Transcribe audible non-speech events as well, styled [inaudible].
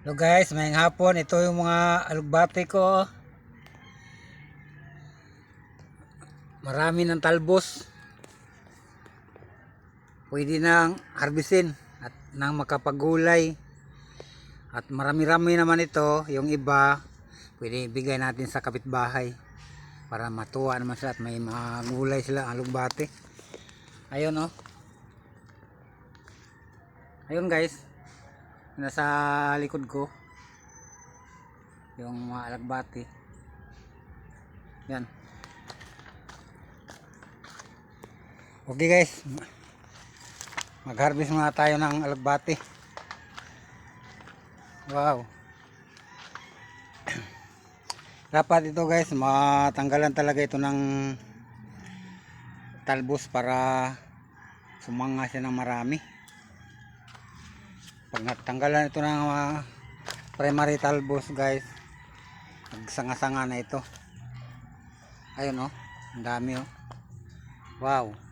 Hello guys, mayang hapon. Ito yung mga alugbate ko. Marami ng talbos. Pwede nang harbisin at nang makapagulay. At marami-rami naman ito. Yung iba, pwede ibigay natin sa kapitbahay. Para matuwa naman sila at may mga gulay sila ang alugbate. Ayun oh. Ayun guys nasa likod ko. Yung mga alagbati. Yan. Okay guys. Mag harvest muna tayo ng alagbati. Wow. [clears throat] Dapat ito guys matanggalan talaga ito ng talbos para sumanga siya ng marami pag natanggalan ito ng mga primary talbos guys nagsanga-sanga na ito. Ayun oh. Ang dami oh. Wow